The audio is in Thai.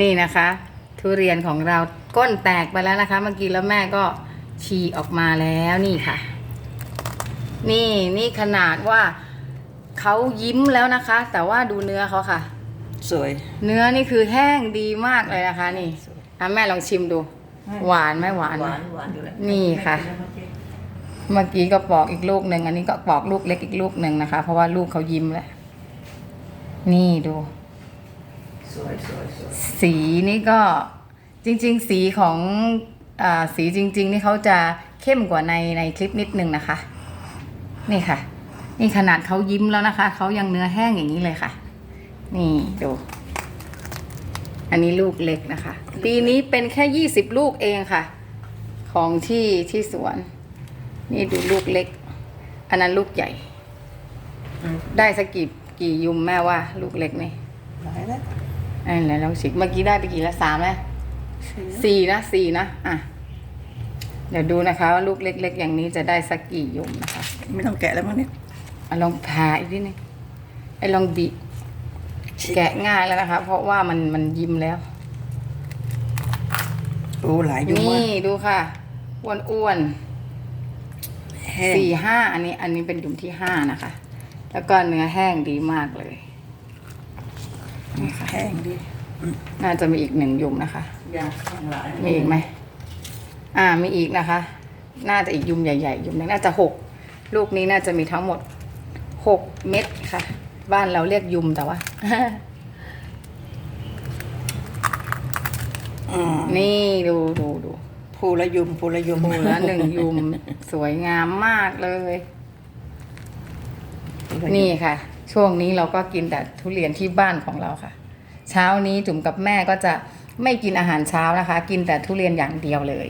นี่นะคะ ทุเรียนของเราก้นแตกไปแล้วนะคะ เมื่อกี้แล้วแม่ก็ฉีกออกมาแล้วนี่ค่ะ นี่นี่ขนาดว่าเขายิ้มแล้วนะคะ แต่ว่าดูเนื้อเขาค่ะ สวย เนื้อนี่คือแห้งดีมากเลยนะคะ นี่อะแม่ลองชิมดู หวานไหมหวานหไหมวานหวานอยู่แล้วนี่ค่ะ เมื่อกี้ก็ปอกอีกลูกหนึ่งอันนี้ก็ปอกลูกเล็กอีกลูกหนึ่งนะคะ เพราะว่าลูกเขายิ้มแล้วนี่ดู สวยสวยสวยสีนี่ก็จริง ๆ สีของอาสีจริง ๆ นี่เขาจะเข้มกว่าในในคลิปนิดนึงนะคะ นี่ค่ะ นี่ขนาดเขายิ้มแล้วนะคะเขายังเนื้อแห้งอย่างนี้เลยค่ะ นี่ดู อันนี้ลูกเล็กนะคะ ปีนี้เป็นแค่ยี่สิบลูกเองค่ะ ของที่ที่สวน นี่ดูลูกเล็ก อันนั้นลูกใหญ่อืมได้สักกี่กี่ยุมแม่ว่า ลูกเล็กนี่หลายแล้ว อันไหนลองชิกเมื่อกี้ได้ไปกี่ละสามแล้วสี่สี่นะสี่นะอะเดี๋ยวดูนะคะว่าลูกเล็ก ๆ อย่างนี้จะได้สักกี่ยุมนะคะไม่ต้องแกะแล้วมั้งเนี่ยอะลองผ่าอีกนิดนึงไอ้ลองบีบแกะง่ายแล้วนะคะ เพราะว่ามันมันยิ้มแล้วโอ้หลายอยู่มานี่กดูค่ะอ้วนอ้วนแห้งสี่ห้าอันนี้ อันนี้เป็นยุมที่ห้านะคะ แล้วก็เนื้อแห้งดีมากเลย นี่ค่ะแห้งดีน่าจะมีอีกหนึ่งยุมนะคะยังแห้งหลายมีอีกไหม อ่า มีอีกนะคะ น่าจะอีกยุมใหญ่ๆ ยุมหนึงน่าจะหกลูกนี้น่าจะมีทั้งหมดหกเม็ดค่ะ บ้านเราเรียกยุมแต่ว่า อืมนี่ดูดูดูภูละยุมภูละยุมดูแล้วหนึ่งยุมสวยงามมากเลย ภูละยุมนี่ค่ะ ช่วงนี้เราก็กินแต่ทุเรียนที่บ้านของเราค่ะ เช้านี้จุ๋มกับแม่ก็จะไม่กินอาหารเช้านะคะ กินแต่ทุเรียนอย่างเดียวเลย